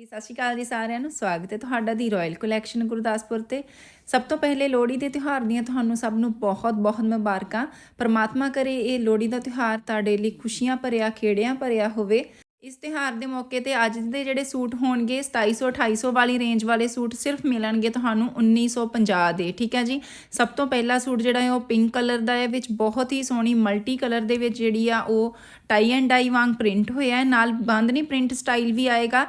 ਜੀ, ਸਤਿ ਸ਼੍ਰੀ ਅਕਾਲ ਜੀ ਸਾਰਿਆਂ ਨੂੰ, ਸਵਾਗਤ ਹੈ ਤੁਹਾਡਾ ਦੀ ਰਾਇਲ ਕਲੈਕਸ਼ਨ ਗੁਰਦਾਸਪੁਰ ਤੇ। ਸਭ ਤੋਂ ਪਹਿਲੇ ਲੋਹੜੀ ਦੇ ਤਿਉਹਾਰ ਦੀਆਂ ਤੁਹਾਨੂੰ ਸਭ ਨੂੰ ਬਹੁਤ ਬਹੁਤ ਮੁਬਾਰਕਾਂ। ਪਰਮਾਤਮਾ ਕਰੇ ਇਹ ਲੋਹੜੀ ਦਾ ਤਿਉਹਾਰ ਤੁਹਾਡੇ ਲਈ ਖੁਸ਼ੀਆਂ ਭਰਿਆ, ਖੇੜਿਆਂ ਭਰਿਆ ਹੋਵੇ। ਇਸ ਤਿਉਹਾਰ ਦੇ ਮੌਕੇ ਤੇ ਅੱਜ ਦੇ ਜਿਹੜੇ ਸੂਟ ਹੋਣਗੇ 2700 2800 ਵਾਲੀ ਰੇਂਜ ਵਾਲੇ ਸੂਟ ਸਿਰਫ ਮਿਲਣਗੇ ਤੁਹਾਨੂੰ 1950 ਦੇ, ਠੀਕ ਹੈ ਜੀ? ਸਭ ਤੋਂ ਪਹਿਲਾ ਸੂਟ ਜਿਹੜਾ ਹੈ ਉਹ ਪਿੰਕ ਕਲਰ ਦਾ ਹੈ, ਵਿੱਚ ਬਹੁਤ ਹੀ ਸੋਹਣੀ ਮਲਟੀ ਕਲਰ ਦੇ ਵਿੱਚ ਜਿਹੜੀ ਆ ਉਹ ਟਾਈ ਐਂਡ ਡਾਈ ਵਾਂਗ ਪ੍ਰਿੰਟ ਹੋਇਆ ਹੈ। ਨਾਲ ਬਾਂਦਨੀ ਪ੍ਰਿੰਟ ਸਟਾਈਲ ਵੀ ਆਏਗਾ,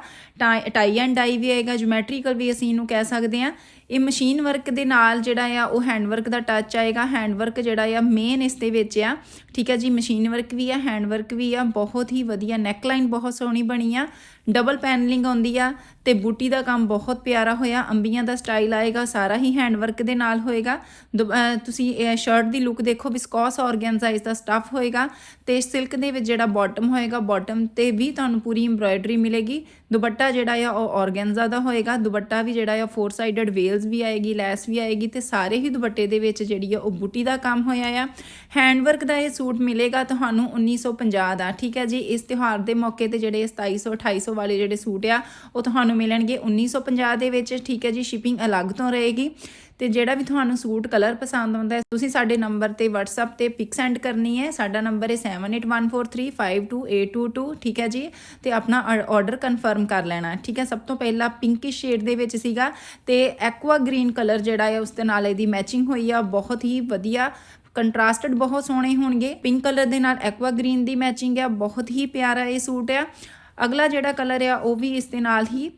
ਟਾਈ ਐਂਡ ਡਾਈ ਵੀ ਆਏਗਾ ਜਿਓਮੈਟ੍ਰੀਕਲ ਵੀ ਅਸੀਂ ਇਹਨੂੰ ਕਹਿ ਸਕਦੇ ਹਾਂ। ਇਹ ਮਸ਼ੀਨ ਵਰਕ ਦੇ ਨਾਲ ਜਿਹੜਾ ਆ, ਉਹ ਹੈਂਡ ਵਰਕ ਦਾ ਟੱਚ ਆਏਗਾ ਹੈਂਡ ਵਰਕ ਜਿਹੜਾ ਆ ਮੇਨ ਇਸ ਦੇ ਵਿੱਚ ਆ। ਠੀਕ ਹੈ ਜੀ, ਮਸ਼ੀਨ ਵਰਕ ਵੀ ਆ ਹੈਂਡ ਵਰਕ ਵੀ ਆ, ਬਹੁਤ ਹੀ ਵਧੀਆ ਨੈਕ ਲਾਈਨ ਬਹੁਤ ਸੋਹਣੀ ਬਣੀ ਆ। ਡਬਲ ਪੈਨਲਿੰਗ ਆਉਂਦੀ ਆ ਤੇ ਬੂਟੀ ਦਾ ਕੰਮ ਬਹੁਤ ਪਿਆਰਾ ਹੋਇਆ, ਅੰਬੀਆਂ ਦਾ ਸਟਾਈਲ ਆਏਗਾ, ਸਾਰਾ ਹੀ ਹੈਂਡ ਵਰਕ ਦੇ ਨਾਲ ਹੋਏਗਾ। ਦੁ- ਤੁਸੀਂ ਇਹ ਸ਼ਰਟ ਦੀ ਲੁੱਕ ਦੇਖੋ ਵਿਸਕੋਸ ਆਰਗੈਂਜ਼ਾ ਇਸ ਦਾ ਸਟਫ ਹੋਏਗਾ ਤੇ ਸਿਲਕ ਦੇ ਵਿੱਚ ਜਿਹੜਾ ਬਾਟਮ ਹੋਏਗਾ ਬਾਟਮ ਤੇ ਵੀ ਤੁਹਾਨੂੰ ਪੂਰੀ ਐਮਬ੍ਰਾਇਡਰੀ ਮਿਲੇਗੀ। ਦੁਪੱਟਾ ਜਿਹੜਾ ਆ, ਉਹ ਆਰਗੈਂਜ਼ਾ ਦਾ ਹੋਏਗਾ, ਦੁਪੱਟਾ ਵੀ ਜਿਹੜਾ ਆ ਫੋਰ ਸਾਈਡਡ ਵੇਲਸ ਵੀ ਆਏਗੀ ਲੈਸ ਵੀ ਆਏਗੀ ਤੇ ਸਾਰੇ ਹੀ ਦੁਪੱਟੇ ਦੇ ਵਿੱਚ ਜਿਹੜੀ ਆ, ਉਹ ਬੂਟੀ ਦਾ ਕੰਮ ਹੋਇਆ ਆ। ਹੈਂਡ ਵਰਕ ਦਾ ਇਹ ਸੂਟ ਮਿਲੇਗਾ ਤੁਹਾਨੂੰ 1950 ਦਾ, ਠੀਕ ਹੈ ਜੀ? ਇਸ ਤਿਉਹਾਰ ਦੇ ਮੌਕੇ ਤੇ ਜਿਹੜੇ 2700 2800 ਵਾਲੇ ਜਿਹੜੇ ਸੂਟ ਆ, ਉਹ ਤੁਹਾਨੂੰ ਮਿਲਣਗੇ 1950 ਦੇ ਵਿੱਚ। ਠੀਕ ਹੈ ਜੀ ਸ਼ਿਪਿੰਗ ਅਲੱਗ ਤੋਂ ਰਹੇਗੀ। ਤੇ ਜਿਹੜਾ ਵੀ ਤੁਹਾਨੂੰ ਸੂਟ ਕਲਰ ਪਸੰਦ ਆਉਂਦਾ ਹੈ, ਤੁਸੀਂ ਸਾਡੇ ਨੰਬਰ ਤੇ WhatsApp ਤੇ ਪਿਕ ਸੈਂਡ ਕਰਨੀ ਹੈ। ਸਾਡਾ ਨੰਬਰ ਹੈ 7814352822 ਠੀਕ ਹੈ ਜੀ, ਤੇ ਆਪਣਾ ਆਰਡਰ ਕਨਫਰਮ ਕਰ ਲੈਣਾ ਠੀਕ ਹੈ, ਸਭ ਤੋਂ ਪਹਿਲਾਂ ਪਿੰਕਿਸ਼ ਸ਼ੇਡ ਦੇ ਵਿੱਚ ਸੀਗਾ, ਤੇ ਐਕਵਾ ਗ੍ਰੀਨ ਕਲਰ ਜਿਹੜਾ ਹੈ, ਉਸ ਦੇ ਨਾਲ ਇਹਦੀ ਮੈਚਿੰਗ ਹੋਈ ਆ। ਬਹੁਤ ਹੀ ਵਧੀਆ ਕੰਟਰਾਸਟਡ ਬਹੁਤ ਸੋਹਣੇ ਹੋਣਗੇ। ਪਿੰਕ ਕਲਰ ਦੇ ਨਾਲ ਐਕਵਾ ਗ੍ਰੀਨ ਦੀ ਮੈਚਿੰਗ ਆ। ਬਹੁਤ ਹੀ ਪਿਆਰਾ ਇਹ ਸੂਟ ਆ। ਅਗਲਾ ਜਿਹੜਾ ਕਲਰ ਆ, ਉਹ ਵੀ ਇਸ ਦੇ ਨਾਲ ਹੀ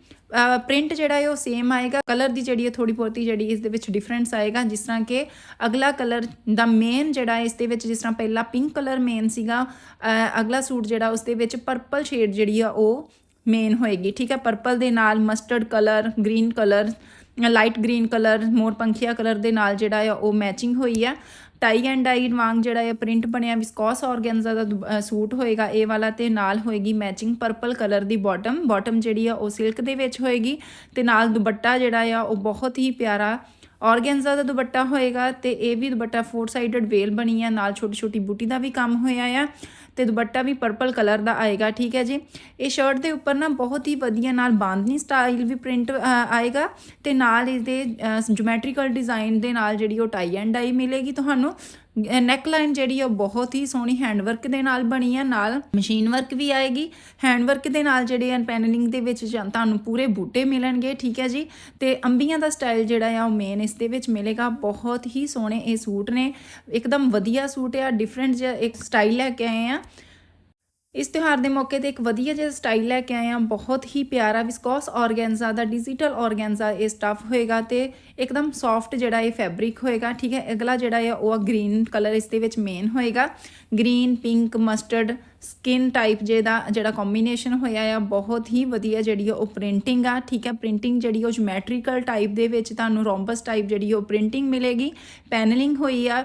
ਪ੍ਰਿੰਟ ਜਿਹੜਾ ਹੈ ਉਹ ਸੇਮ ਆਏਗਾ। ਕਲਰ ਦੀ ਜਿਹੜੀ ਹੈ ਥੋੜੀ ਬਹੁਤੀ ਜਿਹੜੀ ਇਸ ਦੇ ਵਿੱਚ ਡਿਫਰੈਂਸ ਆਏਗਾ, ਜਿਸ ਤਰ੍ਹਾਂ ਕਿ ਅਗਲਾ ਕਲਰ ਦਾ ਮੇਨ ਜਿਹੜਾ ਇਸ ਦੇ ਵਿੱਚ, ਜਿਸ ਤਰ੍ਹਾਂ ਪਹਿਲਾ ਪਿੰਕ ਕਲਰ ਮੇਨ ਸੀਗਾ ਅਗਲਾ ਸੂਟ ਜਿਹੜਾ ਉਸ ਦੇ ਵਿੱਚ ਪਰਪਲ ਸ਼ੇਡ ਜਿਹੜੀ ਆ, ਉਹ ਮੇਨ ਹੋਏਗੀ। ਠੀਕ ਹੈ? ਪਰਪਲ ਦੇ ਨਾਲ mustard colour green colour light green colour, ਮੋਰ ਪੰਖੀਆ ਕਲਰ ਦੇ ਨਾਲ ਜਿਹੜਾ ਆ, ਉਹ ਮੈਚਿੰਗ ਹੋਈ ਆ। ਟਾਈ ਐਂਡ ਡਾਈ ਵਾਂਗ ਜਿਹੜਾ ਇਹ ਪ੍ਰਿੰਟ ਬਣਿਆ ਵਿਸਕੋਸ ਆਰਗੈਂਜ਼ਾ ਦਾ ਦੁ- ਸੂਟ ਹੋਏਗਾ, ਇਹ ਵਾਲਾ ਤੇ ਨਾਲ ਹੋਏਗੀ ਮੈਚਿੰਗ ਪਰਪਲ ਕਲਰ ਦੀ ਬਾਟਮ ਬਾਟਮ ਜਿਹੜੀ ਆ ਉਹ ਸਿਲਕ ਦੇ ਵਿੱਚ ਹੋਏਗੀ ਤੇ ਨਾਲ ਦੁਪੱਟਾ ਜਿਹੜਾ ਆ ਉਹ ਬਹੁਤ ਹੀ ਪਿਆਰਾ ਆਰਗੈਂਜ਼ਾ ਦਾ ਦੁਪੱਟਾ ਹੋਏਗਾ ਤੇ ਇਹ ਵੀ ਦੁਪੱਟਾ ਫੋਰ ਸਾਈਡਡ ਵੇਲ ਬਣੀ ਆ, ਨਾਲ ਛੋਟੀ ਛੋਟੀ ਬੂਟੀ ਦਾ ਵੀ ਕੰਮ ਹੋਇਆ ਆ ਤੇ ਦੁਪੱਟਾ ਵੀ ਪਰਪਲ ਕਲਰ ਦਾ ਆਏਗਾ, ਠੀਕ ਹੈ ਜੀ। ਇਹ ਸ਼ਰਟ ਦੇ ਉੱਪਰ ਨਾ ਬਹੁਤ ਹੀ ਵਧੀਆ ਨਾਲ ਬਾਂਧਨੀ ਸਟਾਈਲ ਵੀ ਪ੍ਰਿੰਟ ਆਏਗਾ ਤੇ ਨਾਲ ਇਹਦੇ ਜਿਓਮੈਟ੍ਰੀਕਲ ਡਿਜ਼ਾਈਨ ਦੇ ਨਾਲ ਜਿਹੜੀ ਉਹ ਟਾਈ ਐਂਡ ਡਾਈ ਮਿਲੇਗੀ ਤੁਹਾਨੂੰ। ਨੈਕ ਲਾਈਨ ਜਿਹੜੀ ਆ ਉਹ ਬਹੁਤ ਹੀ ਸੋਹਣੀ ਹੈਂਡ ਵਰਕ ਦੇ ਨਾਲ ਬਣੀ ਆ, ਨਾਲ ਮਸ਼ੀਨ ਵਰਕ ਵੀ ਆਏਗੀ। ਹੈਂਡ ਵਰਕ ਦੇ ਨਾਲ ਜਿਹੜੇ ਆ ਪੈਨਲਿੰਗ ਦੇ ਵਿੱਚ ਜਾਂ ਤੁਹਾਨੂੰ ਪੂਰੇ ਬੂਟੇ ਮਿਲਣਗੇ, ਠੀਕ ਹੈ ਜੀ? ਤੇ ਅੰਬੀਆਂ ਦਾ ਸਟਾਈਲ ਜਿਹੜਾ ਆ, ਉਹ ਮੇਨ ਇਸ ਦੇ ਵਿੱਚ ਮਿਲੇਗਾ। ਬਹੁਤ ਹੀ ਸੋਹਣੇ ਇਹ ਸੂਟ ਨੇ। ਇੱਕਦਮ ਵਧੀਆ ਸੂਟ ਆ ਡਿਫਰੈਂਟ ਜਿਹਾ ਇੱਕ ਸਟਾਈਲ ਲੈ ਕੇ ਆਏ ਆ। ਇਸ ਤਿਉਹਾਰ ਦੇ ਮੌਕੇ ਤੇ ਇੱਕ ਵਧੀਆ ਜਿਹਾ ਸਟਾਈਲ ਲੈ ਕੇ ਆਏ ਆ ਬਹੁਤ ਹੀ ਪਿਆਰਾ ਵਿਸਕੋਸ ਆਰਗੈਂਜ਼ਾ ਦਾ ਡਿਜੀਟਲ ਆਰਗੈਂਜ਼ਾ ਇਹ ਸਟਫ ਹੋਏਗਾ ਤੇ ਇੱਕਦਮ ਸੌਫਟ ਜਿਹੜਾ ਇਹ ਫੈਬਰਿਕ ਹੋਏਗਾ, ਠੀਕ ਹੈ? ਅਗਲਾ ਜਿਹੜਾ ਹੈ ਉਹ ਗ੍ਰੀਨ ਕਲਰ ਇਸ ਦੇ ਵਿੱਚ ਮੇਨ ਹੋਏਗਾ। Green pink mustard skin type ਜੇ ਦਾ ਜਿਹੜਾ ਕੰਬੀਨੇਸ਼ਨ ਹੋਇਆ ਆ, ਬਹੁਤ ਹੀ ਵਧੀਆ ਜਿਹੜੀ ਆ ਉਹ ਪ੍ਰਿੰਟਿੰਗ ਆ, ਠੀਕ ਹੈ? ਪ੍ਰਿੰਟਿੰਗ ਜਿਹੜੀ ਉਹ ਜਿਓਮੈਟ੍ਰੀਕਲ ਟਾਈਪ ਦੇ ਵਿੱਚ ਤੁਹਾਨੂੰ ਰੋਮਬਸ ਟਾਈਪ ਜਿਹੜੀ ਉਹ ਪ੍ਰਿੰਟਿੰਗ ਮਿਲੇਗੀ। ਪੈਨਲਿੰਗ ਹੋਈ ਆ।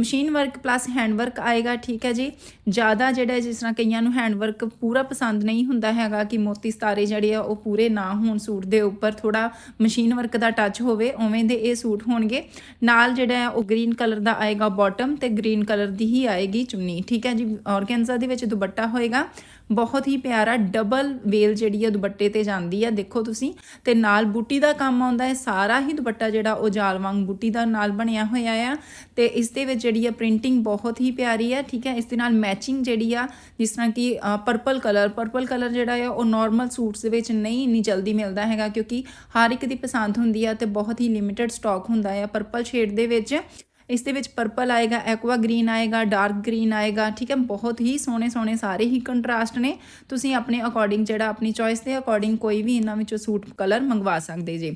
Machine work plus hand work ਆਏਗਾ, ਠੀਕ ਹੈ ਜੀ। ਜ਼ਿਆਦਾ ਜਿਹੜਾ ਜਿਸ ਤਰ੍ਹਾਂ ਕਈਆਂ ਨੂੰ ਹੈਂਡ ਵਰਕ ਪੂਰਾ ਪਸੰਦ ਨਹੀਂ ਹੁੰਦਾ ਹੈਗਾ ਕਿ ਮੋਤੀ ਸਤਾਰੇ ਜਿਹੜੇ ਆ ਉਹ ਪੂਰੇ ਨਾ ਹੋਣ ਸੂਟ ਦੇ ਉੱਪਰ ਥੋੜਾ ਮਸ਼ੀਨ ਵਰਕ ਦਾ ਟੱਚ ਹੋਵੇ, ਉਵੇਂ ਦੇ ਇਹ ਸੂਟ ਹੋਣਗੇ। ਨਾਲ ਜਿਹੜਾ ਆ ਉਹ ਗ੍ਰੀਨ ਕਲਰ ਦਾ ਆਏਗਾ ਬਾਟਮ ਤੇ ਗ੍ਰੀਨ ਕਲਰ ਦੀ ਹੀ ਆਏਗੀ ਚੁੰਨੀ, ਠੀਕ ਹੈ ਜੀ। ਆਰਗੈਂਜ਼ਾ ਦੇ ਵਿੱਚ ਦੁਪੱਟਾ ਹੋਏਗਾ। ਬਹੁਤ ਹੀ ਪਿਆਰਾ ਡਬਲ ਵੇਲ ਜਿਹੜੀ ਆ ਦੁਪੱਟੇ ਤੇ ਜਾਂਦੀ ਆ, ਦੇਖੋ ਤੁਸੀਂ। ਤੇ ਨਾਲ ਬੂਟੀ ਦਾ ਕੰਮ ਆਉਂਦਾ ਹੈ, ਸਾਰਾ ਹੀ ਦੁਪੱਟਾ ਜਿਹੜਾ ਉਹ ਜਾਲ ਵਾਂਗ ਬੂਟੀ ਦਾ ਨਾਲ ਬਣਿਆ ਹੋਇਆ ਆ। ਤੇ ਇਸ ਦੇ ਵਿੱਚ ਜਿਹੜੀ ਆ ਪ੍ਰਿੰਟਿੰਗ ਬਹੁਤ ਹੀ ਪਿਆਰੀ ਆ, ਠੀਕ ਹੈ? ਇਸ ਦੇ ਨਾਲ ਮੈਚਿੰਗ ਜਿਹੜੀ ਆ, ਜਿਸ ਤਰ੍ਹਾਂ ਕਿ ਪਰਪਲ ਕਲਰ ਪਰਪਲ ਕਲਰ ਜਿਹੜਾ ਆ, ਉਹ ਨਾਰਮਲ ਸੂਟਸ ਦੇ ਵਿੱਚ ਨਹੀਂ, ਇੰਨੀ ਜਲਦੀ ਮਿਲਦਾ ਹੈਗਾ, ਕਿਉਂਕਿ ਹਰ ਇੱਕ ਦੀ ਪਸੰਦ ਹੁੰਦੀ ਆ ਤੇ ਬਹੁਤ ਹੀ ਲਿਮਿਟਿਡ ਸਟਾਕ ਹੁੰਦਾ ਆ ਪਰਪਲ ਸ਼ੇਡ ਦੇ ਵਿੱਚ। ਇਸ ਦੇ ਵਿੱਚ ਪਰਪਲ ਆਏਗਾ ਐਕਵਾ ਗ੍ਰੀਨ ਆਏਗਾ ਡਾਰਕ ਗ੍ਰੀਨ ਆਏਗਾ, ਠੀਕ ਹੈ, ਬਹੁਤ ਹੀ ਸੋਹਣੇ ਸੋਹਣੇ ਸਾਰੇ ਹੀ ਕੰਟਰਾਸਟ ਨੇ। ਤੁਸੀਂ ਆਪਣੇ ਅਕੋਰਡਿੰਗ ਜਿਹੜਾ ਆਪਣੀ ਚੋਇਸ ਦੇ ਅਕੋਰਡਿੰਗ ਕੋਈ ਵੀ ਇਹਨਾਂ ਵਿੱਚੋਂ ਸੂਟ ਕਲਰ ਮੰਗਵਾ ਸਕਦੇ ਜੇ।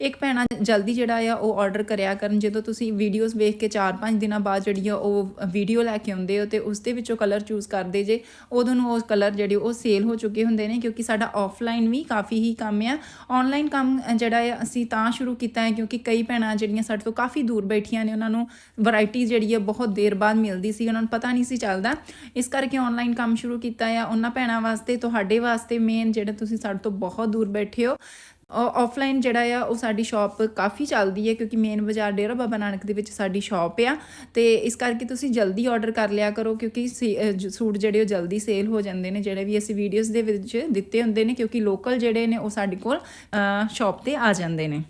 ਇੱਕ ਭੈਣਾ ਜਲਦੀ ਜਿਹੜਾ ਆ ਉਹ ਆਰਡਰ ਕਰਿਆ ਕਰਨ। ਜਦੋਂ ਤੁਸੀਂ ਵੀਡੀਓਜ਼ ਵੇਖ ਕੇ 4-5 ਦਿਨਾਂ ਬਾਅਦ ਜਿਹੜੀ ਆ ਉਹ ਵੀਡੀਓ ਲੈ ਕੇ ਆਉਂਦੇ ਹੋ ਤੇ ਉਸ ਦੇ ਵਿੱਚੋਂ ਕਲਰ ਚੂਜ਼ ਕਰਦੇ ਜੇ, ਉਦੋਂ ਨੂੰ ਉਹ ਕਲਰ ਜਿਹੜੇ ਉਹ ਸੇਲ ਹੋ ਚੁੱਕੇ ਹੁੰਦੇ ਨੇ ਕਿਉਂਕਿ ਸਾਡਾ ਆਫਲਾਈਨ ਵੀ ਕਾਫੀ ਹੀ ਕੰਮ ਆ। ਆਨਲਾਈਨ ਕੰਮ ਜਿਹੜਾ ਆ ਅਸੀਂ ਤਾਂ ਸ਼ੁਰੂ ਕੀਤਾ ਹੈ ਕਿਉਂਕਿ ਕਈ ਭੈਣਾਂ ਜਿਹੜੀਆਂ ਸਾਡੇ ਤੋਂ ਕਾਫੀ ਦੂਰ ਬੈਠੀਆਂ ਨੇ, ਉਹਨਾਂ ਨੂੰ ਵੈਰਾਈਟੀ ਜਿਹੜੀ ਆ ਬਹੁਤ ਦੇਰ ਬਾਅਦ ਮਿਲਦੀ ਸੀ, ਉਹਨਾਂ ਨੂੰ ਪਤਾ ਨਹੀਂ ਸੀ ਚੱਲਦਾ। ਇਸ ਕਰਕੇ ਆਨਲਾਈਨ ਕੰਮ ਸ਼ੁਰੂ ਕੀਤਾ ਆ। ਉਹਨਾਂ ਭੈਣਾਂ ਵਾਸਤੇ, ਤੁਹਾਡੇ ਵਾਸਤੇ ਮੇਨ ਜਿਹੜੇ ਤੁਸੀਂ ਸਾਡੇ ਤੋਂ ਬਹੁਤ ਦੂਰ ਬੈਠੇ ਹੋ ਆਫਲਾਈਨ ਜਿਹੜਾ ਆ, ਉਹ ਸਾਡੀ ਸ਼ਾਪ ਕਾਫੀ ਚੱਲਦੀ ਹੈ ਕਿਉਂਕਿ ਮੇਨ ਬਾਜ਼ਾਰ ਡੇਰਾ ਬਾਬਾ ਨਾਨਕ ਦੇ ਵਿੱਚ ਸਾਡੀ ਸ਼ਾਪ ਆ। ਤੇ ਇਸ ਕਰਕੇ ਤੁਸੀਂ ਜਲਦੀ ਆਰਡਰ ਕਰ ਲਿਆ ਕਰੋ, ਕਿਉਂਕਿ ਸੇ- ਸੂਟ ਜਿਹੜੇ ਉਹ ਜਲਦੀ ਸੇਲ ਹੋ ਜਾਂਦੇ ਨੇ, ਜਿਹੜੇ ਵੀ ਅਸੀਂ ਵੀਡੀਓਜ਼ ਦੇ ਵਿੱਚ ਦਿੱਤੇ ਹੁੰਦੇ ਨੇ, ਕਿਉਂਕਿ ਲੋਕਲ ਜਿਹੜੇ ਨੇ ਉਹ ਸਾਡੇ ਕੋਲ ਸ਼ਾਪ ਤੇ ਆ ਜਾਂਦੇ ਨੇ।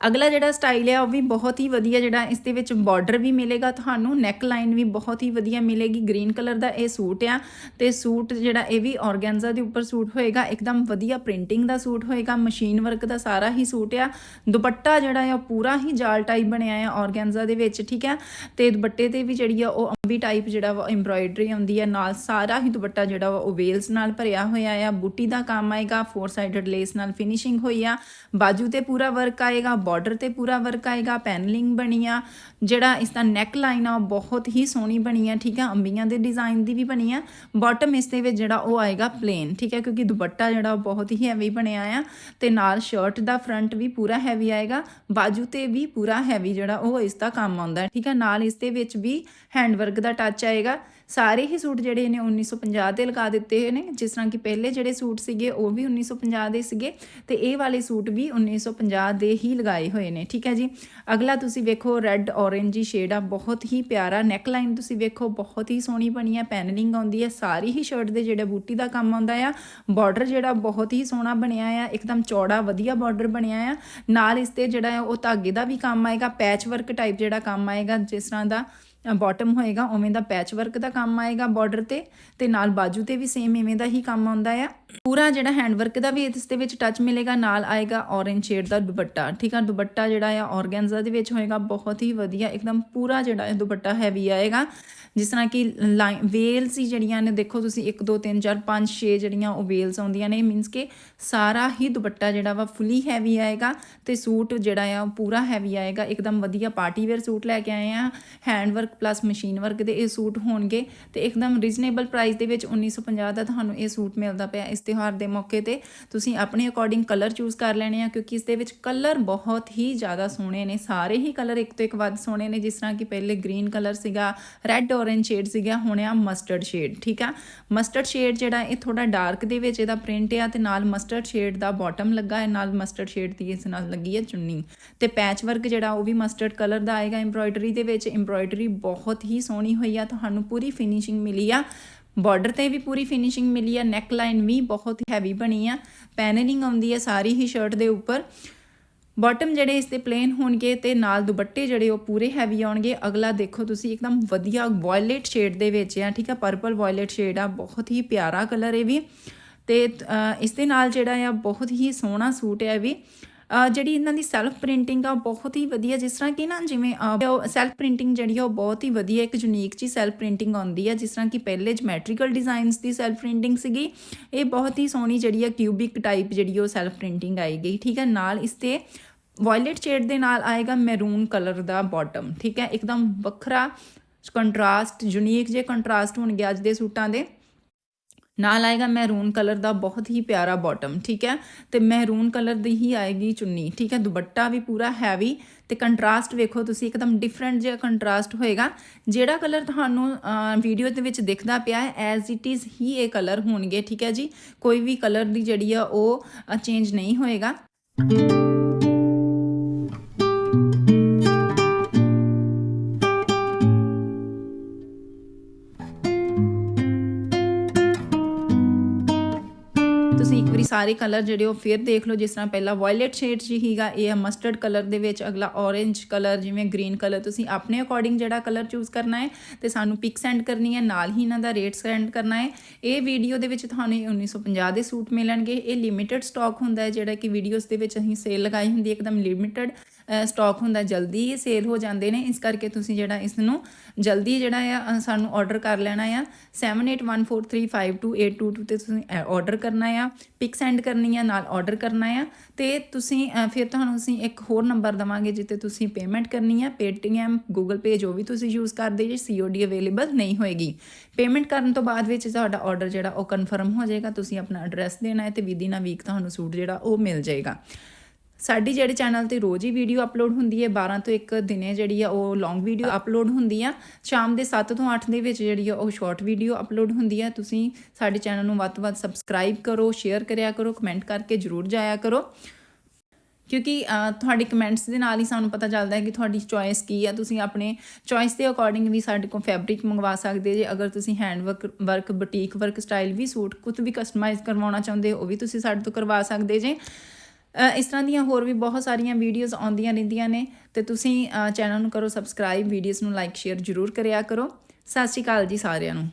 ਅਗਲਾ ਜਿਹੜਾ ਸਟਾਈਲ ਹੈ ਉਹ ਵੀ ਬਹੁਤ ਹੀ ਵਧੀਆ ਜਿਹੜਾ ਇਸ ਦੇ ਵਿੱਚ ਬਾਰਡਰ ਵੀ ਮਿਲੇਗਾ, ਤੁਹਾਨੂੰ ਨੈਕ ਲਾਈਨ ਵੀ ਬਹੁਤ ਹੀ ਵਧੀਆ ਮਿਲੇਗੀ ਗ੍ਰੀਨ ਕਲਰ ਦਾ ਇਹ ਸੂਟ ਆ, ਤੇ ਸੂਟ ਜਿਹੜਾ ਇਹ ਵੀ ਔਰਗੈਂਜ਼ਾ ਦੇ ਉੱਪਰ ਸੂਟ ਹੋਏਗਾ, ਇੱਕਦਮ ਵਧੀਆ ਪ੍ਰਿੰਟਿੰਗ ਦਾ ਸੂਟ ਹੋਏਗਾ ਮਸ਼ੀਨ ਵਰਕ ਦਾ ਸਾਰਾ ਹੀ ਸੂਟ ਆ, ਦੁਪੱਟਾ ਜਿਹੜਾ ਆ ਪੂਰਾ ਹੀ ਜਾਲ ਟਾਈਪ ਬਣਿਆ ਆ ਔਰਗੈਂਜ਼ਾ ਦੇ ਵਿੱਚ, ਠੀਕ ਹੈ ਤੇ ਦੁਪੱਟੇ ਤੇ ਵੀ ਜਿਹੜੀ ਆ, ਉਹ ਅੰਬੀ ਟਾਈਪ ਜਿਹੜਾ ਵਾ ਐਮਬ੍ਰਾਇਡਰੀ ਆਉਂਦੀ ਆ, ਨਾਲ ਸਾਰਾ ਹੀ ਦੁਪੱਟਾ ਜਿਹੜਾ ਵਾ, ਉਹ ਵੇਲਸ ਨਾਲ ਭਰਿਆ ਹੋਇਆ ਆ, ਬੂਟੀ ਦਾ ਕੰਮ ਆਏਗਾ ਫੋਰ ਸਾਈਡਡ ਲੇਸ ਨਾਲ ਫਿਨਿਸ਼ਿੰਗ ਹੋਈ ਆ, ਬਾਜੂ ਤੇ ਪੂਰਾ ਵਰਕ ਆਏਗਾ ਬਾਰਡਰ ਤੇ ਪੂਰਾ ਵਰਕ ਆਏਗਾ ਪੈਨਲਿੰਗ ਬਣੀ ਆ, ਜਿਹੜਾ ਇਸ ਦਾ ਨੈਕ ਲਾਈਨ ਆ, ਉਹ ਬਹੁਤ ਹੀ ਸੋਹਣੀ ਬਣੀ ਆ, ਠੀਕ ਆ? ਅੰਬੀਆਂ ਦੇ ਡਿਜ਼ਾਈਨ ਦੀ ਵੀ ਬਣੀ ਆ। ਬਾਟਮ ਇਸ ਦੇ ਵਿੱਚ ਜਿਹੜਾ ਉਹ ਆਏਗਾ ਪਲੇਨ ਠੀਕ ਹੈ ਕਿਉਂਕਿ ਦੁਪੱਟਾ ਜਿਹੜਾ ਉਹ ਬਹੁਤ ਹੀ ਹੈਵੀ ਬਣਿਆ ਆ ਤੇ ਨਾਲ ਸ਼ਰਟ ਦਾ ਫਰੰਟ ਵੀ ਪੂਰਾ ਹੈਵੀ ਆਏਗਾ, ਬਾਜੂ ਤੇ ਵੀ ਪੂਰਾ ਹੈਵੀ ਜਿਹੜਾ ਉਹ ਇਸ ਦਾ ਕੰਮ ਆਉਂਦਾ, ਠੀਕ ਹੈ ਨਾਲ ਇਸ ਦੇ ਵਿੱਚ ਵੀ ਹੈਂਡ ਵਰਕ ਦਾ ਟੱਚ ਆਏਗਾ। ਸਾਰੇ ਹੀ ਸੂਟ ਜਿਹੜੇ ਨੇ 1950 ਦੇ ਲਗਾ ਦਿੱਤੇ ਹੋਏ ਨੇ, ਜਿਸ ਤਰ੍ਹਾਂ ਕਿ ਪਹਿਲੇ ਜਿਹੜੇ ਸੂਟ ਸੀਗੇ ਉਹ ਵੀ 1950 ਦੇ ਸੀਗੇ ਤੇ ਇਹ ਵਾਲੇ ਸੂਟ ਵੀ 1950 ਦੇ ਹੀ ਲਗਾਏ ਹੋਏ ਨੇ, ਠੀਕ ਹੈ ਜੀ? ਅਗਲਾ ਤੁਸੀਂ ਵੇਖੋ ਰੈੱਡ, ਔਰੇਂਜੀ ਸ਼ੇਡ ਆ ਬਹੁਤ ਹੀ ਪਿਆਰਾ ਨੈਕ ਲਾਈਨ ਤੁਸੀਂ ਵੇਖੋ, ਬਹੁਤ ਹੀ ਸੋਹਣੀ ਬਣੀ ਹੈ, ਪੈਨਲਿੰਗ ਆਉਂਦੀ ਹੈ, ਸਾਰੀ ਹੀ ਸ਼ਰਟ ਦੇ ਜਿਹੜੇ ਬੂਟੀ ਦਾ ਕੰਮ ਆਉਂਦਾ ਆ, ਬਾਰਡਰ ਜਿਹੜਾ ਬਹੁਤ ਹੀ ਸੋਹਣਾ ਬਣਿਆ ਆ, ਇੱਕਦਮ ਚੌੜਾ ਵਧੀਆ ਬਾਰਡਰ ਬਣਿਆ ਆ, ਨਾਲ ਇਸ ਤੇ ਜਿਹੜਾ ਉਹ ਧਾਗੇ ਦਾ ਵੀ ਕੰਮ ਆਏਗਾ ਪੈਚ ਵਰਕ ਟਾਈਪ ਜਿਹੜਾ ਕੰਮ ਆਏਗਾ, ਜਿਸ ਤਰ੍ਹਾਂ ਦਾ ਬਾਟਮ ਹੋਏਗਾ, ਉਵੇਂ ਦਾ ਪੈਚ ਵਰਕ ਦਾ ਕੰਮ ਆਏਗਾ ਬਾਰਡਰ ਤੇ ਤੇ ਨਾਲ ਬਾਜੂ ਤੇ ਵੀ ਸੇਮ ਇਵੇਂ ਦਾ ਹੀ ਕੰਮ ਆਉਂਦਾ ਆ। ਪੂਰਾ ਜਿਹੜਾ ਹੈਂਡ ਵਰਕ ਦਾ ਵੀ ਇਸ ਦੇ ਵਿੱਚ ਟੱਚ ਮਿਲੇਗਾ, ਨਾਲ ਆਏਗਾ ਔਰੇਂਜ ਸ਼ੇਡ ਦਾ ਦੁਪੱਟਾ, ਠੀਕ ਆ? ਦੁਪੱਟਾ ਜਿਹੜਾ ਆ ਔਰਗੈਂਜ਼ਾ ਦੇ ਵਿੱਚ ਹੋਏਗਾ, ਬਹੁਤ ਹੀ ਵਧੀਆ, ਇੱਕਦਮ ਪੂਰਾ ਜਿਹੜਾ ਹੈ ਦੁਪੱਟਾ ਹੈਵੀ ਆਏਗਾ। ਜਿਸ ਤਰ੍ਹਾਂ ਕਿ ਵੇਲਸ ਹੀ ਜਿਹੜੀਆਂ ਨੇ, ਦੇਖੋ ਤੁਸੀਂ 1 2 3 4 5 6 ਜਿਹੜੀਆਂ ਉਹ ਵੇਲਸ ਆਉਂਦੀਆਂ ਨੇ ਮੀਨਸ ਕਿ ਸਾਰਾ ਹੀ ਦੁਪੱਟਾ ਜਿਹੜਾ ਵਾ ਫੁੱਲੀ ਹੈਵੀ ਆਏਗਾ ਤੇ ਸੂਟ ਜਿਹੜਾ ਆ ਉਹ ਪੂਰਾ ਹੈਵੀ ਆਏਗਾ। ਇੱਕਦਮ ਵਧੀਆ ਪਾਰਟੀ ਵੇਅਰ ਸੂਟ ਲੈ ਕੇ ਆਏ ਆ। Hand work plus machine work ਦੇ ਇਹ ਸੂਟ ਹੋਣਗੇ ਤੇ ਇੱਕਦਮ ਰੀਜ਼ਨੇਬਲ ਪ੍ਰਾਈਸ ਦੇ ਵਿੱਚ 1950 ਦਾ ਤੁਹਾਨੂੰ ਇਹ ਸੂਟ ਮਿਲਦਾ ਪਿਆ। ਇਸ ਤਿਉਹਾਰ ਦੇ ਮੌਕੇ ਤੇ ਤੁਸੀਂ ਆਪਣੇ ਅਕੋਰਡਿੰਗ ਕਲਰ ਚੂਜ਼ ਕਰ ਲੈਣੇ ਆ, ਕਿਉਂਕਿ ਇਸ ਦੇ ਵਿੱਚ ਕਲਰ ਬਹੁਤ ਹੀ ਜ਼ਿਆਦਾ ਸੋਹਣੇ ਨੇ, ਸਾਰੇ ਹੀ ਕਲਰ ਇੱਕ ਤੋਂ ਇੱਕ ਵੱਧ ਸੋਹਣੇ ਨੇ, ਜਿਸ ਤਰ੍ਹਾਂ ਕਿ ਪਹਿਲੇ ਗ੍ਰੀਨ ਕਲਰ ਸੀਗਾ ਰੈੱਡ ਔਰੇਂਜ ਸ਼ੇਡ ਸੀਗਾ, ਹੁਣ ਆ ਮਸਟਰਡ ਸ਼ੇਡ ਠੀਕ ਆ? ਮਸਟਰਡ ਸ਼ੇਡ ਜਿਹੜਾ ਇਹ ਥੋੜਾ ਡਾਰਕ ਦੇ ਵਿੱਚ ਇਹਦਾ ਪ੍ਰਿੰਟ ਆ ਤੇ ਨਾਲ ਮਸਟਰਡ ਸ਼ੇਡ ਦਾ ਬਾਟਮ ਲੱਗਾ ਹੈ, ਨਾਲ ਮਸਟਰਡ ਸ਼ੇਡ ਦੀ ਇਸ ਨਾਲ ਲੱਗੀ ਹੈ ਚੁੰਨੀ। ਤੇ ਪੈਚ ਵਰਕ ਜਿਹੜਾ ਉਹ ਵੀ ਮਸਟਰਡ ਕਲਰ ਦਾ ਆਏਗਾ ਐਮਬ੍ਰੋਇਡਰੀ ਦੇ ਵਿੱਚ ਐਮਬ੍ਰੋਇਡਰੀ ਬਹੁਤ ਹੀ ਸੋਹਣੀ ਹੋਈ ਆ, ਤੁਹਾਨੂੰ ਪੂਰੀ ਫਿਨਿਸ਼ਿੰਗ ਮਿਲੀ ਆ। ਬਾਰਡਰ ਤੇ ਵੀ ਪੂਰੀ ਫਿਨਿਸ਼ਿੰਗ ਮਿਲੀ ਆ ਨੈਕ ਲਾਈਨ ਵੀ ਬਹੁਤ ਹੈਵੀ ਬਣੀ ਆ ਪੈਨਲਿੰਗ ਆਉਂਦੀ ਹੈ ਸਾਰੀ ਹੀ ਸ਼ਰਟ ਦੇ ਉੱਪਰ। ਬਾਟਮ ਜਿਹੜੇ ਇਸ ਤੇ ਪਲੇਨ ਹੋਣਗੇ ਤੇ ਨਾਲ ਦੁਪੱਟੇ ਜਿਹੜੇ ਉਹ ਪੂਰੇ ਹੈਵੀ ਆਉਣਗੇ। ਅਗਲਾ ਦੇਖੋ ਤੁਸੀਂ ਇੱਕਦਮ ਵਧੀਆ ਵਾਇਲਟ ਸ਼ੇਡ ਦੇ ਵਿੱਚ ਆ, ਠੀਕ ਆ ਪਰਪਲ ਵਾਇਲਟ ਸ਼ੇਡ ਆ, ਬਹੁਤ ਹੀ ਪਿਆਰਾ ਕਲਰ ਇਹ ਵੀ। ਤੇ ਇਸ ਦੇ ਨਾਲ ਜਿਹੜਾ ਆ, ਬਹੁਤ ਹੀ ਸੋਹਣਾ ਸੂਟ ਹੈ ਇਹ ਵੀ। ਜਿਹੜੀ ਇਹਨਾਂ ਦੀ ਸੈਲਫ ਪ੍ਰਿੰਟਿੰਗ ਆ, ਉਹ ਬਹੁਤ ਹੀ ਵਧੀਆ, ਜਿਸ ਤਰ੍ਹਾਂ ਕਿ ਨਾ ਜਿਵੇਂ ਸੈਲਫ ਪ੍ਰਿੰਟਿੰਗ ਜਿਹੜੀ ਆ, ਉਹ ਬਹੁਤ ਹੀ ਵਧੀਆ, ਇੱਕ ਯੂਨੀਕ ਜੀ ਸੈਲਫ ਪ੍ਰਿੰਟਿੰਗ ਆਉਂਦੀ ਆ, ਜਿਸ ਤਰ੍ਹਾਂ ਕਿ ਪਹਿਲੇ ਜਮੈਟ੍ਰੀਕਲ ਡਿਜ਼ਾਈਨਸ ਦੀ ਸੈਲਫ ਪ੍ਰਿੰਟਿੰਗ ਸੀਗੀ। ਇਹ ਬਹੁਤ ਹੀ ਸੋਹਣੀ ਜਿਹੜੀ ਆ ਕਿਊਬਿਕ ਟਾਈਪ ਜਿਹੜੀ ਉਹ ਸੈਲਫ ਪ੍ਰਿੰਟਿੰਗ ਆਈ ਗਈ, ਠੀਕ ਹੈ ਨਾਲ ਇਸ ਤੇ ਵਾਇਲਟ ਸ਼ੇਡ ਦੇ ਨਾਲ ਆਏਗਾ ਮੈਰੂਨ ਕਲਰ ਦਾ ਬਾਟਮ ਠੀਕ ਹੈ ਇੱਕਦਮ ਵੱਖਰਾ ਕੰਟਰਾਸਟ ਯੂਨੀਕ ਜੇ ਕੰਟਰਾਸਟ ਹੋਣਗੇ ਅੱਜ ਦੇ ਸੂਟਾਂ ਦੇ। ਨਾਲ ਆਏਗਾ ਮਹਿਰੂਨ ਕਲਰ ਦਾ ਬਹੁਤ ਹੀ ਪਿਆਰਾ ਬਾਟਮ ਠੀਕ ਹੈ? ਤੇ ਮਹਿਰੂਨ ਕਲਰ ਦੀ ਹੀ ਆਏਗੀ ਚੁੰਨੀ, ਠੀਕ ਹੈ? ਦੁਪੱਟਾ ਵੀ ਪੂਰਾ ਹੈਵੀ ਤੇ ਕੰਟਰਾਸਟ ਵੇਖੋ ਤੁਸੀਂ, ਇੱਕਦਮ ਡਿਫਰੈਂਟ ਜਿਹਾ ਕੰਟਰਾਸਟ ਹੋਏਗਾ। ਜਿਹੜਾ ਕਲਰ ਤੁਹਾਨੂੰ ਵੀਡੀਓ ਦੇ ਵਿੱਚ ਦਿਖਦਾ ਪਿਆ ਹੈ ਐਜ਼ ਇਟ ਇਜ਼ ਹੀ ਇਹ ਕਲਰ ਹੋਣਗੇ, ਠੀਕ ਹੈ ਜੀ? ਕੋਈ ਵੀ ਕਲਰ ਦੀ ਜਿਹੜੀ ਆ ਉਹ ਚੇਂਜ ਨਹੀਂ ਹੋਏਗਾ। ਸਾਰੇ ਕਲਰ ਜਿਹੜੇ ਉਹ ਫਿਰ ਦੇਖ ਲਓ, ਜਿਸ ਤਰ੍ਹਾਂ ਪਹਿਲਾਂ ਵਾਇਲਟ ਸ਼ੇਡ ਜੀ ਹੀਗਾ ਇਹ ਮਸਟਰਡ ਕਲਰ ਦੇ ਵਿੱਚ, ਅਗਲਾ orange ਕਲਰ, ਜਿਵੇਂ ਗ੍ਰੀਨ ਕਲਰ, ਤੁਸੀਂ ਆਪਣੇ ਅਕੋਰਡਿੰਗ ਜਿਹੜਾ ਕਲਰ ਚੂਜ਼ ਕਰਨਾ ਹੈ ਤੇ ਸਾਨੂੰ ਪਿਕ ਸੈਂਡ ਕਰਨੀ ਹੈ, ਨਾਲ ਹੀ ਇਹਨਾਂ ਦਾ ਰੇਟ ਸੈਂਡ ਕਰਨਾ ਹੈ। ਇਹ ਵੀਡੀਓ ਦੇ ਵਿੱਚ ਤੁਹਾਨੂੰ ਇਹ 1950 ਦੇ ਸੂਟ ਮਿਲਣਗੇ। ਇਹ ਲਿਮਿਟਿਡ ਸਟਾਕ ਹੁੰਦਾ ਹੈ, ਜਿਹੜਾ ਕਿ ਵੀਡੀਓਜ਼ ਦੇ ਵਿੱਚ ਅਸੀਂ ਸੇਲ ਲਗਾਈ ਹੁੰਦੀ ਹੈ, ਇੱਕਦਮ ਲਿਮਿਟਿਡ ਸਟਾਕ ਹੁੰਦਾ, ਜਲਦੀ ਇਹ ਸੇਲ ਹੋ ਜਾਂਦੇ ਨੇ। ਇਸ ਕਰਕੇ ਤੁਸੀਂ ਜਿਹੜਾ ਇਸ ਨੂੰ ਜਲਦੀ ਜਿਹੜਾ ਆ ਸਾਨੂੰ ਆਰਡਰ ਕਰ ਲੈਣਾ ਆ। 7814352822 ਤੇ ਤੁਸੀਂ ਆਰਡਰ ਕਰਨਾ ਆ। ਪਿਕ ਸੈਂਡ ਕਰਨੀ ਆ, ਨਾਲ ਆਰਡਰ ਕਰਨਾ ਆ। ਤੇ ਤੁਸੀਂ ਫਿਰ ਤੁਹਾਨੂੰ ਅਸੀਂ ਇੱਕ ਹੋਰ ਨੰਬਰ ਦਵਾਂਗੇ ਜਿੱਤੇ ਤੁਸੀਂ ਪੇਮੈਂਟ ਕਰਨੀ ਆ। Paytm, Google Pay, ਜੋ ਵੀ ਤੁਸੀਂ ਯੂਜ਼ ਕਰਦੇ ਜੇ COD ਅਵੇਲੇਬਲ ਨਹੀਂ ਹੋਏਗੀ। ਪੇਮੈਂਟ ਕਰਨ ਤੋਂ ਬਾਅਦ ਵਿੱਚ ਤੁਹਾਡਾ ਆਰਡਰ ਜਿਹੜਾ ਉਹ ਕਨਫਰਮ ਹੋ ਜਾਏਗਾ। ਤੁਸੀਂ ਆਪਣਾ ਐਡਰੈਸ ਦੇਣਾ ਹੈ ਤੇ ਵਿਦਿਨ ਅ ਵੀਕ ਤੁਹਾਨੂੰ ਸੂਟ ਜਿਹੜਾ ਉਹ ਮਿਲ ਜਾਏਗਾ। ਸਾਡੀ ਜਿਹੜੇ ਚੈਨਲ ਤੇ ਰੋਜ਼ ਹੀ ਵੀਡੀਓ ਅਪਲੋਡ ਹੁੰਦੀ ਹੈ 12 ਤੋਂ 1 ਦਿਨੇ ਜਿਹੜੀ ਆ ਉਹ ਲੌਂਗ ਵੀਡੀਓ ਅਪਲੋਡ ਹੁੰਦੀ ਆ। ਸ਼ਾਮ ਦੇ 7 ਤੋਂ 8 ਦੇ ਵਿੱਚ ਜਿਹੜੀ ਆ ਉਹ ਸ਼ਾਰਟ ਵੀਡੀਓ ਅਪਲੋਡ ਹੁੰਦੀ ਆ। ਤੁਸੀਂ ਸਾਡੇ ਚੈਨਲ ਨੂੰ ਵੱਧ ਤੋਂ ਵੱਧ ਸਬਸਕ੍ਰਾਈਬ ਕਰੋ ਸ਼ੇਅਰ ਕਰਿਆ ਕਰੋ ਕਮੈਂਟ ਕਰਕੇ ਜਰੂਰ ਜਾਇਆ ਕਰੋ। ਕਿਉਂਕਿ ਤੁਹਾਡੇ ਕਮੈਂਟਸ ਦੇ ਨਾਲ ਹੀ ਸਾਨੂੰ ਪਤਾ ਚੱਲਦਾ ਹੈ ਕਿ ਤੁਹਾਡੀ ਚੋਇਸ ਕੀ ਆ। ਤੁਸੀਂ ਆਪਣੇ ਚੋਇਸ ਦੇ ਅਕੋਰਡਿੰਗ ਵੀ ਸਾਡੇ ਕੋਲ ਫੈਬਰਿਕ ਮੰਗਵਾ ਸਕਦੇ ਜੇ। ਅਗਰ ਤੁਸੀਂ hand work work boutique work style ਵੀ ਸੂਟ ਕੁਝ ਵੀ ਕਸਟਮਾਈਜ਼ ਕਰਵਾਉਣਾ ਚਾਹੁੰਦੇ ਹੋ, ਉਹ ਵੀ ਤੁਸੀਂ ਸਾਡੇ ਤੋਂ ਕਰਵਾ ਸਕਦੇ ਜੇ। ਇਸ ਤਰ੍ਹਾਂ ਦੀਆਂ ਹੋਰ ਵੀ ਬਹੁਤ ਸਾਰੀਆਂ ਵੀਡੀਓਜ਼ ਆਉਂਦੀਆਂ ਰਹਿੰਦੀਆਂ ਨੇ ਤੇ ਤੁਸੀਂ ਚੈਨਲ ਨੂੰ ਕਰੋ ਸਬਸਕ੍ਰਾਈਬ ਵੀਡੀਓਜ਼ ਨੂੰ ਲਾਈਕ ਸ਼ੇਅਰ ਜ਼ਰੂਰ ਕਰਿਆ ਕਰੋ। ਸਤਿ ਸ਼੍ਰੀ ਅਕਾਲ ਜੀ ਸਾਰਿਆਂ ਨੂੰ।